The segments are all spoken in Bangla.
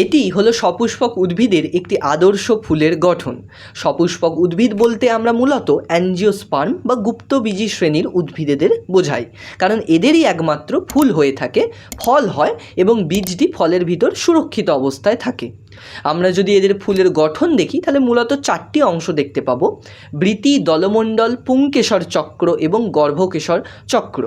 এটি হলো সপুষ্পক উদ্ভিদের একটি আদর্শ ফুলের গঠন। সপুষ্পক উদ্ভিদ বলতে আমরা মূলত অ্যাঞ্জিওস্পার্ম বা গুপ্তবীজী শ্রেণির উদ্ভিদেদের বোঝাই, কারণ এদেরই একমাত্র ফুল হয়ে থাকে, ফল হয় এবং বীজটি ফলের ভিতর সুরক্ষিত অবস্থায় থাকে। আমরা যদি এদের ফুলের গঠন দেখি, তাহলে মূলত চারটি অংশ দেখতে পাবো। বৃতি, দলমণ্ডল, পুংকেশর চক্র এবং গর্ভকেশর চক্র।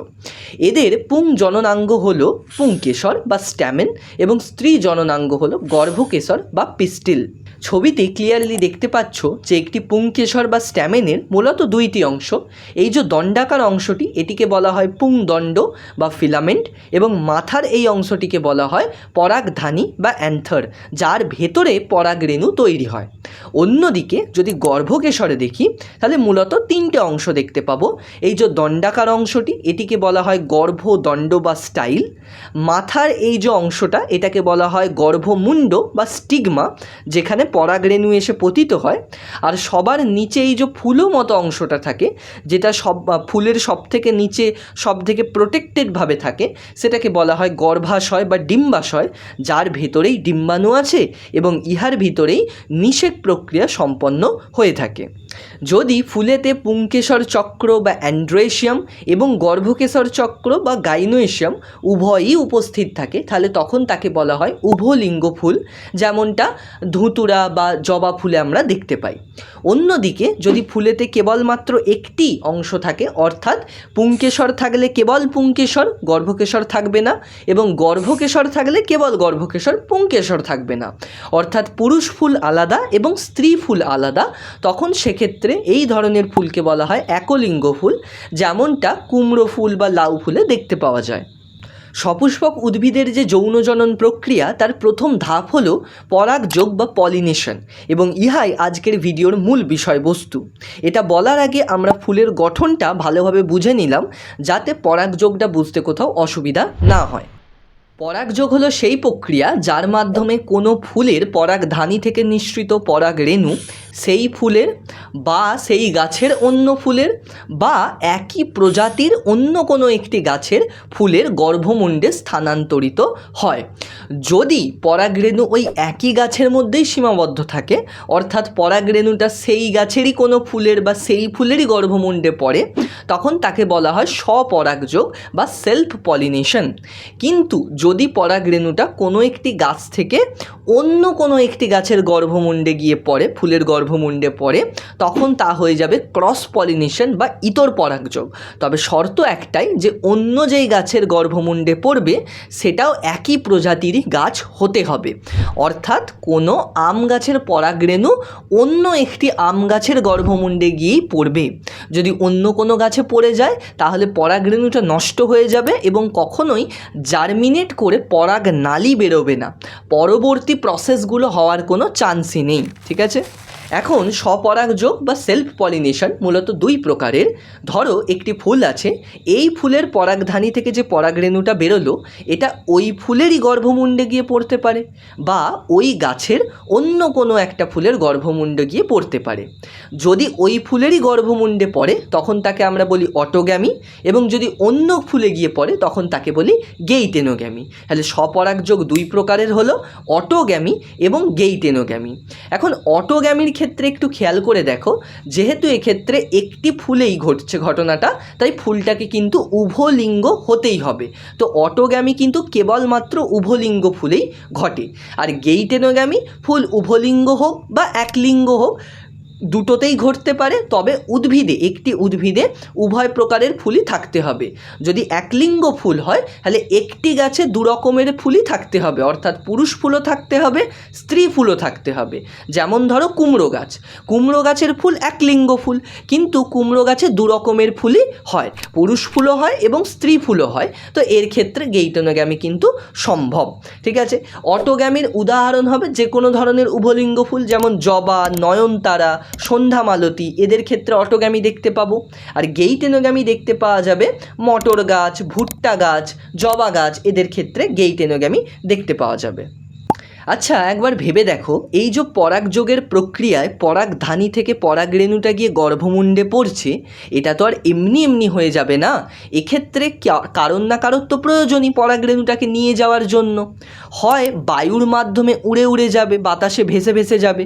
এদের পুং জননাঙ্গ হল পুংকেশর বা স্ট্যামেন এবং স্ত্রী জননাঙ্গ হল গর্ভকেশর বা পিস্টিল। ছবিতে ক্লিয়ারলি দেখতে পাচ্ছ যে একটি পুংকেশর বা স্ট্যামেনের মূলত দুইটি অংশ। এই যে দণ্ডাকার অংশটি, এটিকে বলা হয় পুংদণ্ড বা ফিলামেন্ট এবং মাথার এই অংশটিকে বলা হয় পরাগধানী বা অ্যান্থার, যার ভেতরে পরাগ রেণু তৈরি হয়। অন্যদিকে যদি গর্ভকেশরে দেখি, তাহলে মূলত তিনটে অংশ দেখতে পাবো। এই যে দণ্ডাকার অংশটি, এটিকে বলা হয় গর্ভদণ্ড বা স্টাইল। মাথার এই যে অংশটা, এটাকে বলা হয় গর্ভমুণ্ড বা স্টিগমা, যেখানে পরাগরেণু এসে পতিত হয়। আর সবার নিচে এই যে ফুলো মতো অংশটা থাকে, যেটা সব ফুলের সব থেকে নিচে সব থেকে প্রোটেক্টেডভাবে থাকে, সেটাকে বলা হয় গর্ভাশয় বা ডিম্বাশয়, যার ভেতরেই ডিম্বাণু আছে এবং ইহার ভিতরেই নিষেক প্রক্রিয়া সম্পন্ন হয়ে থাকে। যদি ফুলেতে পুংকেশর চক্র বা অ্যান্ড্রোয়েশিয়াম এবং গর্ভকেশর চক্র বা গাইনোয়েশিয়াম উভয়ই উপস্থিত থাকে, তাহলে তখন তাকে বলা হয় উভলিঙ্গ ফুল, যেমনটা ধুতুরা বা জবা ফুলে আমরা দেখতে পাই। অন্যদিকে যদি ফুলেতে কেবলমাত্র একটি অংশ থাকে, অর্থাৎ পুংকেশর থাকলে কেবল পুংকেশর, গর্ভকেশর থাকবে না এবং গর্ভকেশর থাকলে কেবল গর্ভকেশর, পুংকেশর থাকবে না। অর্থাৎ পুরুষ ফুল আলাদা এবং স্ত্রী ফুল আলাদা, তখন সেক্ষেত্রে এই ধরনের ফুলকে বলা হয় একলিঙ্গ ফুল, যেমনটা কুমড়ো ফুল বা লাউ ফুলে দেখতে পাওয়া যায়। সপুষ্পক উদ্ভিদের যে যৌনজনন প্রক্রিয়া, তার প্রথম ধাপ হলো পরাগযোগ বা পলিনেশন এবং ইহাই আজকের ভিডিওর মূল বিষয়বস্তু। এটা বলার আগে আমরা ফুলের গঠনটা ভালোভাবে বুঝে নিলাম, যাতে পরাগযোগটা বুঝতে কোথাও অসুবিধা না হয়। পরাগযোগ হলো সেই প্রক্রিয়া যার মাধ্যমে কোনো ফুলের পরাগধানী থেকে নিঃসৃত পরাগ রেণু সেই ফুলের বা সেই গাছের অন্য ফুলের বা একই প্রজাতির অন্য কোনো একটি গাছের ফুলের গর্ভমুণ্ডে স্থানান্তরিত হয়। যদি পরাগরেণু ওই একই গাছের মধ্যেই সীমাবদ্ধ থাকে, অর্থাৎ পরাগরেণুটা সেই গাছেরই কোনো ফুলের বা সেই ফুলেরই গর্ভমুণ্ডে পড়ে, তখন তাকে বলা হয় স্বপরাগযোগ বা সেলফ পলিনেশন। কিন্তু যদি পরাগরেণুটা কোনো একটি গাছ থেকে অন্য কোনো একটি গাছের গর্ভমুণ্ডে গিয়ে পড়ে, ফুলের গর্ভমুণ্ডে পড়ে, তখন তা হয়ে যাবে ক্রস পলিনেশন বা ইতর পরাগযোগ। তবে শর্ত একটাই যে অন্য যেই গাছের গর্ভমুণ্ডে পড়বে, সেটাও একই প্রজাতিরই গাছ হতে হবে। অর্থাৎ কোনো আম গাছের পরাগরেণু অন্য একটি আম গাছের গর্ভমুণ্ডে গিয়েই পড়বে। যদি অন্য কোনো গাছে পড়ে যায়, তাহলে পরাগরেণুটা নষ্ট হয়ে যাবে এবং কখনোই জার্মিনেট করে পরাগ নালি বেরোবে না। পরবর্তী প্রসেসগুলো হওয়ার কোনো চান্সই নেই ঠিক আছে? এখন স্বপরাগযোগ বা সেলফ পলিনেশন মূলত দুই প্রকারের। ধরো, একটি ফুল আছে, এই ফুলের পরাগধানী থেকে যে পরাগরেণুটা বেরোলো, এটা ওই ফুলেরই গর্ভমুণ্ডে গিয়ে পড়তে পারে বা ওই গাছের অন্য কোনো একটা ফুলের গর্ভমুণ্ডে গিয়ে পড়তে পারে। যদি ওই ফুলেরই গর্ভমুণ্ডে পড়ে, তখন তাকে আমরা বলি অটোগ্যামি এবং যদি অন্য ফুলে গিয়ে পড়ে, তখন তাকে বলি গেইটেনোগ্যামি। তাহলে স্বপরাগযোগ দুই প্রকারের হলো, অটোগ্যামি এবং গেইটেনোগ্যামি। এখন অটোগ্যামির ক্ষেত্রে একটু খেয়াল করে দেখো, যেহেতু এক্ষেত্রে একটি ফুলেই ঘটছে ঘটনাটা, তাই ফুলটাকে কিন্তু উভলিঙ্গ হতেই হবে। তো অটোগ্যামি কিন্তু কেবলমাত্র উভলিঙ্গ ফুলেই ঘটে। আর গেইটেনোগ্যামি ফুল উভলিঙ্গ হোক বা একলিঙ্গ হোক দুটোতেই ঘটতে পারে, তবে উদ্ভিদে, একটি উদ্ভিদে উভয় প্রকারের ফুলই থাকতে হবে। যদি একলিঙ্গ ফুল হয়, তাহলে একটি গাছে দু রকমের ফুলই থাকতে হবে, অর্থাৎ পুরুষ ফুলও থাকতে হবে, স্ত্রী ফুলও থাকতে হবে। যেমন ধরো কুমড়ো গাছ, কুমড়ো গাছের ফুল একলিঙ্গ ফুল, কিন্তু কুমড়ো গাছে দু রকমের ফুলই হয়, পুরুষ ফুলও হয় এবং স্ত্রী ফুলও হয়। তো এর ক্ষেত্রে গেইটনোগ্যামি কিন্তু সম্ভব, ঠিক আছে? অটোগ্যামির উদাহরণ হবে যে কোনো ধরনের উভলিঙ্গ ফুল, যেমন জবা, নয়নতারা সন্ধ্যা মালতী। এদের ক্ষেত্রে অটোগ্যামি দেখতে পাবো। আর গেইটেনোগ্যামি দেখতে পাওয়া যাবে মটর গাছ ভুট্টা গাছ জবা গাছ, এদের ক্ষেত্রে গেইটেনোগ্যামি দেখতে পাওয়া যাবে। আচ্ছা একবার ভেবে দেখো, এই যে পরাগযোগের প্রক্রিয়ায় পরাগধানী থেকে পরাগরেণুটা গিয়ে গর্ভমুণ্ডে পড়ছে, এটা তো আর এমনি এমনি হয়ে যাবে না? এক্ষেত্রে কারণ না কারোর তো প্রয়োজনই পরাগরেণুটাকে নিয়ে যাওয়ার জন্য। হয় বায়ুর মাধ্যমে উড়ে উড়ে যাবে, বাতাসে ভেসে ভেসে যাবে,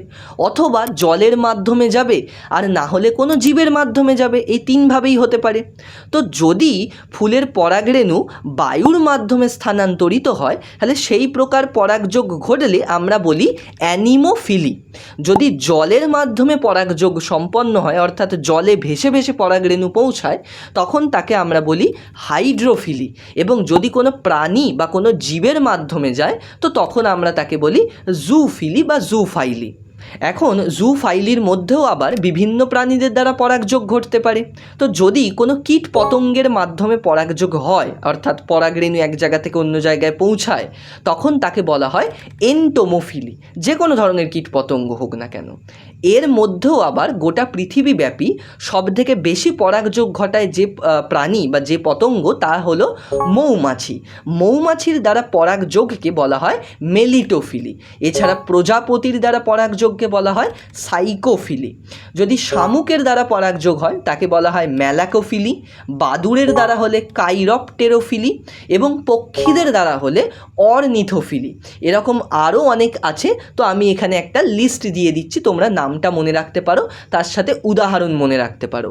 অথবা জলের মাধ্যমে যাবে, আর না হলে কোনো জীবের মাধ্যমে যাবে, এই তিনভাবেই হতে পারে। তো যদি ফুলের পরাগরেণু বায়ুর মাধ্যমে স্থানান্তরিত হয়, তাহলে সেই প্রকার পরাগযোগ ঘটলে আমরা বলি অ্যানিমোফিলি। যদি জলের মাধ্যমে পরাগযোগ সম্পন্ন হয়, অর্থাৎ জলে ভেসে ভেসে পরাগরেণু পৌঁছায়, তখন তাকে আমরা বলি হাইড্রোফিলি। এবং যদি কোনো প্রাণী বা কোনো জীবের মাধ্যমে যায়, তো তখন আমরা তাকে বলি জুফিলি বা জুফাইলি। এখন জু ফাইলির মধ্যেও আবার বিভিন্ন প্রাণীদের দ্বারা পরাগযোগ ঘটতে পারে। তো যদি কোনো কীট পতঙ্গের মাধ্যমে পরাগযোগ হয়, অর্থাৎ পরাগরেণু এক জায়গা থেকে অন্য জায়গায় পৌঁছায়, তখন তাকে বলা হয় এন্টোমোফিলি, যে কোনো ধরনের কীট পতঙ্গ হোক না কেন। এর মধ্যেও আবার গোটা পৃথিবীব্যাপী সবথেকে বেশি পরাগযোগ ঘটায় যে প্রাণী বা যে পতঙ্গ, তা হলো মৌমাছি। মৌমাছির দ্বারা পরাগযোগকে বলা হয় মেলিটোফিলি। এছাড়া প্রজাপতির দ্বারা পরাগযোগকে বলা হয় সাইকোফিলি। যদি শামুকের দ্বারা পরাগযোগ হয়, তাকে বলা হয় ম্যালাকোফিলি, বাদুরের দ্বারা হলে কাইরপটেরোফিলি এবং পক্ষীদের দ্বারা হলে অর্নিথোফিলি। এরকম আরও অনেক আছে, তো আমি এখানে একটা লিস্ট দিয়ে দিচ্ছি, তোমরা নামটা মনে রাখতে পারো, তার সাথে উদাহরণ মনে রাখতে পারো।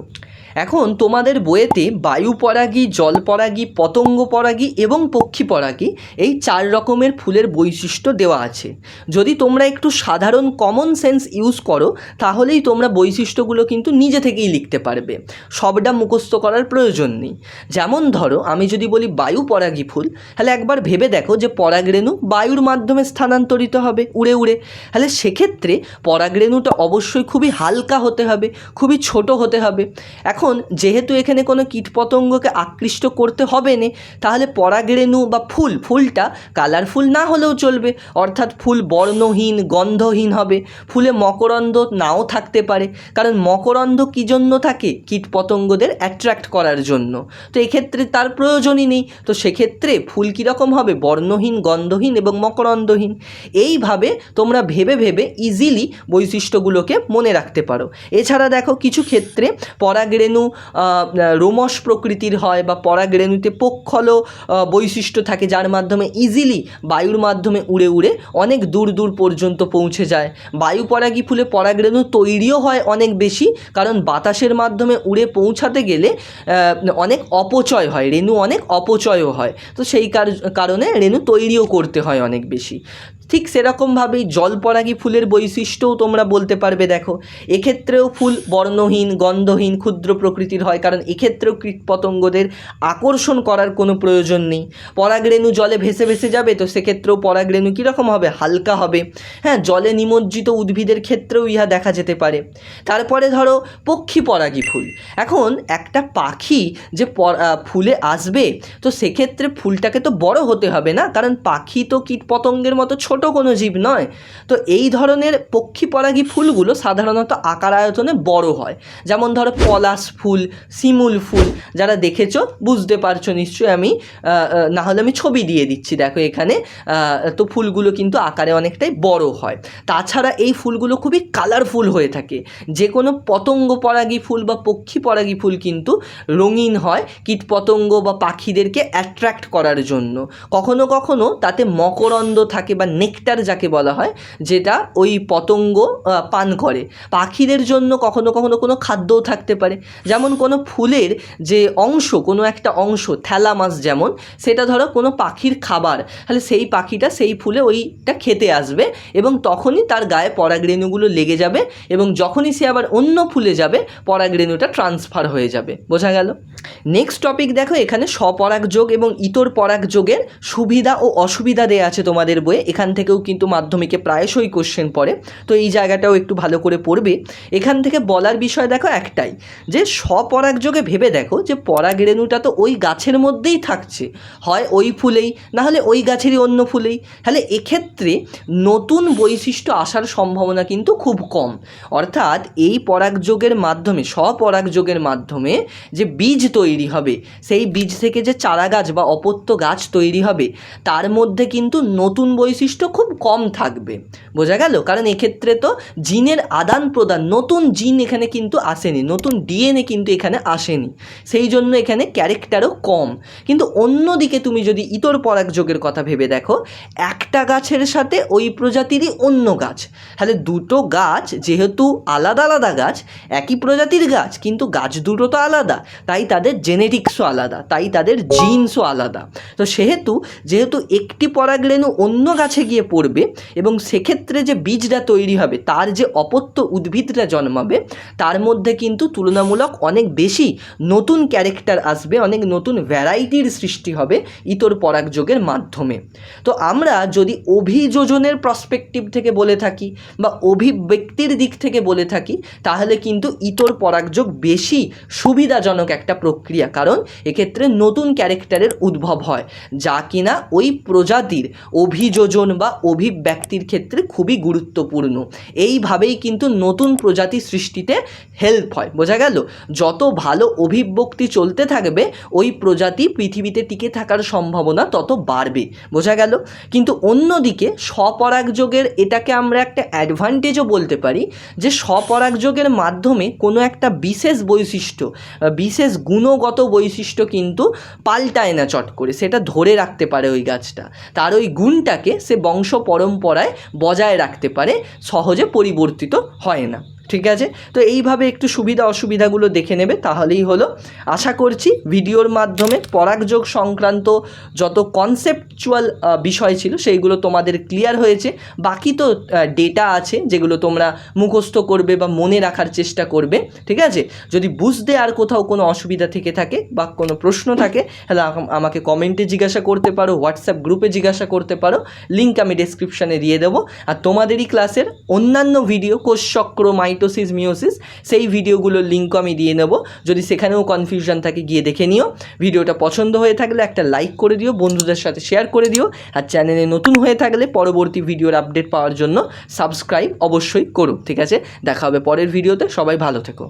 এখন তোমাদের বইয়েতে বায়ু পরাগী, জল পরাগী, পতঙ্গ পরাগী এবং পক্ষী পরাগী এই চার রকমের ফুলের বৈশিষ্ট্য দেওয়া আছে। যদি তোমরা একটু সাধারণ কমন সেন্স ইউজ করো, তাহলেই তোমরা বৈশিষ্ট্যগুলো কিন্তু নিজে থেকেই লিখতে পারবে। সবটা মুখস্থ করার প্রয়োজন নেই। যেমন ধরো, আমি যদি বলি বায়ু পরাগী ফুল, তাহলে একবার ভেবে দেখো যে পরাগরেণু বায়ুর মাধ্যমে স্থানান্তরিত হবে, উড়ে উড়ে। তাহলে সেক্ষেত্রে পরাগরেণুটা অবশ্যই খুবই হালকা হতে হবে, খুবই ছোট হতে হবে। এখন যেহেতু এখানে কোনো কীটপতঙ্গকে আকৃষ্ট করতে হবে না, তাহলে পরাগরেণু বা ফুল, ফুলটা কালারফুল না হলেও চলবে। অর্থাৎ ফুল বর্ণহীন, গন্ধহীন হবে। ফুলে মকরন্দ নাও থাকতে পারে। কারণ মকরন্দ কী জন্য থাকে? কীটপতঙ্গদের অ্যাট্রাক্ট করার জন্য। তো এক্ষেত্রে তার প্রয়োজনই নেই। তো সেক্ষেত্রে ফুল কীরকম হবে? বর্ণহীন, গন্ধহীন এবং মকরন্দহীন। এইভাবে তোমরা ভেবে ভেবে ইজিলি বৈশিষ্ট্যগুলোকে মনে রাখতে পারো। এছাড়া দেখো কিছু ক্ষেত্রে পরাগরেণু আহ, রোমস প্রকৃতির হয় বা পরাগরেণুতে পোক্ষল আহ, বৈশিষ্ট্য থাকে যার মাধ্যমে ইজিলি বায়ুর মাধ্যমে উড়ে উড়ে অনেক দূর দূর পর্যন্ত পৌঁছে যায়। বায়ু পরাগী ফুলে পরাগরেণু তৈরিও হয় অনেক বেশি কারণ বাতাসের মাধ্যমে উড়ে পৌঁছাতে গেলে অনেক অপচয় হয় রেণু অনেক অপচয়ও হয়। তো সেই কার- কারণে রেণু তৈরিও করতে হয় অনেক বেশি। ঠিক সেরকমভাবেই জলপরাগী ফুলের বৈশিষ্ট্যও তোমরা বলতে পারবে, দেখো। এক্ষেত্রেও ফুল বর্ণহীন, গন্ধহীন, ক্ষুদ্র প্রকৃতির হয়, কারণ এক্ষেত্রেও কীটপতঙ্গদের আকর্ষণ করার কোনো প্রয়োজন নেই। পরাগরেণু জলে ভেসে ভেসে যাবে, তো সেক্ষেত্রেও পরাগরেণু কীরকম হবে? হালকা হবে। হ্যাঁ জলে নিমজ্জিত উদ্ভিদের ক্ষেত্রেও ইহা দেখা যেতে পারে। তারপরে ধরো, পক্ষী পরাগী ফুল। এখন একটা পাখি যে ফুলে আসবে, তো সেক্ষেত্রে ফুলটাকে তো বড় হতে হবে না? কারণ পাখি তো কীটপতঙ্গের মতো ছোট কোনো জীব নয়। তো এই ধরনের পক্ষী পরাগী ফুলগুলো সাধারণত আকার আয়তনে বড় হয়। যেমন ধরো পলাশ ফুল, শিমুল ফুল, যারা দেখেছ বুঝতে পারছ নিশ্চয়ই আমি না হলে আমি ছবি দিয়ে দিচ্ছি। দেখো এখানে তো ফুলগুলো কিন্তু আকারে অনেকটাই বড় হয়। তাছাড়া এই ফুলগুলো খুবই কালারফুল হয়ে থাকে। যে কোনো পতঙ্গ পরাগী ফুল বা পক্ষী পরাগী ফুল কিন্তু রঙিন হয় কীটপতঙ্গ বা পাখিদেরকে অ্যাট্রাক্ট করার জন্য। কখনো কখনো তাতে মকরন্দ থাকে বা নেকটার যাকে বলা হয়, যেটা ওই পতঙ্গ পান করে। পাখিদের জন্য কখনো কখনো কোনো খাদ্যও থাকতে পারে। যেমন কোনো ফুলের যে অংশ, কোনো একটা অংশ থ্যালা মাছ যেমন, সেটা ধরো কোনো পাখির খাবার, তাহলে সেই পাখিটা সেই ফুলে ওইটা খেতে আসবে এবং তখনই তার গায়ে পরাগরেণুগুলো লেগে যাবে এবং যখনই সে আবার অন্য ফুলে যাবে পরাগরেণুটা ট্রান্সফার হয়ে যাবে। বোঝা গেল? নেক্সট টপিক দেখো, এখানে স্বপরাগযোগ এবং ইতর পরাগযোগের সুবিধা ও অসুবিধা দেওয়া আছে তোমাদের বইয়ে। এখান থেকেও কিন্তু মাধ্যমিকে প্রায়শই কোশ্চেন পড়ে। তো এই জায়গাটাও একটু ভালো করে পড়বে। এখান থেকে বলার বিষয় দেখো একটাই, যে স্বপরাগযোগে ভেবে দেখো যে পরাগ রেণুটা তো ওই গাছের মধ্যেই থাকছে। হয় ওই ফুলেই, না হলে ওই গাছেরই অন্য ফুলেই। তাহলে এক্ষেত্রে নতুন বৈশিষ্ট্য আসার সম্ভাবনা কিন্তু খুব কম। অর্থাৎ এই পরাগযোগের মাধ্যমে স্বপরাগযোগের মাধ্যমে যে বীজ তৈরি হবে, সেই বীজ থেকে যে চারা গাছ বা অপত্য গাছ তৈরি হবে, তার মধ্যে কিন্তু নতুন বৈশিষ্ট্য খুব কম থাকবে। বোঝা গেল? কারণ এক্ষেত্রে তো জিনের আদান প্রদান, নতুন জিন এখানে কিন্তু আসেনি, নতুন ডিএনএ কিন্তু এখানে আসেনি। সেই জন্য এখানে ক্যারেক্টারও কম। কিন্তু অন্যদিকে তুমি যদি ইতর পরাগযোগের কথা ভেবে দেখো, একটা গাছের সাথে ওই প্রজাতিরই অন্য গাছ। তাহলে দুটো গাছ যেহেতু আলাদা আলাদা গাছ, একই প্রজাতির গাছ, কিন্তু গাছ দুটো তো আলাদা। তাই তাদের জেনেটিক্সও আলাদা, তাই তাদের জিনসও আলাদা। তো সেহেতু যেহেতু একটি পরাগরেণু অন্য গাছে গিয়ে পড়বে এবং সেক্ষেত্রে যে বীজটা তৈরি হবে, তার যে অপত্য উদ্ভিদটা জন্মাবে, তার মধ্যে কিন্তু তুলনামূলক অনেক বেশি নতুন ক্যারেক্টার আসবে, অনেক নতুন ভ্যারাইটির সৃষ্টি হবে ইতর পরাগযোগের মাধ্যমে। তো আমরা যদি অভিযোজনের প্রসপেক্টিভ থেকে বলে থাকি বা অভিব্যক্তির দিক থেকে বলে থাকি, তাহলে কিন্তু ইতর পরাগযোগ বেশি সুবিধাজনক একটা প্রক্রিয়া, কারণ এক্ষেত্রে নতুন ক্যারেক্টারের উদ্ভব হয়, যা কিনা ওই প্রজাতির অভিযোজন বা অভিব্যক্তির ক্ষেত্রে খুবই গুরুত্বপূর্ণ। এইভাবেই কিন্তু নতুন প্রজাতি সৃষ্টিতে হেল্প হয়। বোঝা গেল? যত ভালো অভিব্যক্তি চলতে থাকবে, ওই প্রজাতি পৃথিবীতে টিকে থাকার সম্ভাবনা তত বাড়বে। বোঝা গেল? কিন্তু অন্যদিকে স্বপরাগযোগের এটাকে আমরা একটা অ্যাডভান্টেজও বলতে পারি যে স্বপরাগযোগের মাধ্যমে কোনো একটা বিশেষ বৈশিষ্ট্য বিশেষ গুণগত বৈশিষ্ট্য কিন্তু পাল্টায় না চট করে। সেটা ধরে রাখতে পারে ওই গাছটা। তার ওই গুণটাকে সে বংশ পরম্পরায় বজায় রাখতে পারে সহজে পরিবর্তিত হয় না। ঠিক আছে? তো এইভাবে একটু সুবিধা অসুবিধাগুলো দেখে নেবে, তাহলেই হলো। আশা করছি ভিডিওর মাধ্যমে পরাগযোগ সংক্রান্ত যত কনসেপচুয়াল বিষয় ছিল, সেইগুলো তোমাদের ক্লিয়ার হয়েছে। বাকি তো ডেটা আছে, যেগুলো তোমরা মুখস্থ করবে বা মনে রাখার চেষ্টা করবে, ঠিক আছে? যদি বুঝতে আর কোথাও কোনো অসুবিধা থেকে থাকে বা কোনো প্রশ্ন থাকে, তাহলে আমাকে কমেন্টে জিজ্ঞাসা করতে পারো হোয়াটসঅ্যাপ গ্রুপে জিজ্ঞাসা করতে পারো লিঙ্ক আমি ডেসক্রিপশানে দিয়ে দেবো। আর তোমাদেরই ক্লাসের অন্যান্য ভিডিও কোষ কোষচক্র মাইটোসিস মিওসিস সেই ভিডিওগুলোর লিঙ্কও আমি দিয়ে নেব। যদি সেখানেও কনফিউশন থাকে, গিয়ে দেখে নিও। ভিডিওটা পছন্দ হয়ে থাকলে একটা লাইক করে দিও, বন্ধুদের সাথে শেয়ার করে দিও। আর চ্যানেলে নতুন হয়ে থাকলে পরবর্তী ভিডিওর আপডেট পাওয়ার জন্য সাবস্ক্রাইব অবশ্যই করো ঠিক আছে? দেখা হবে পরের ভিডিওতে, সবাই ভালো থেকো।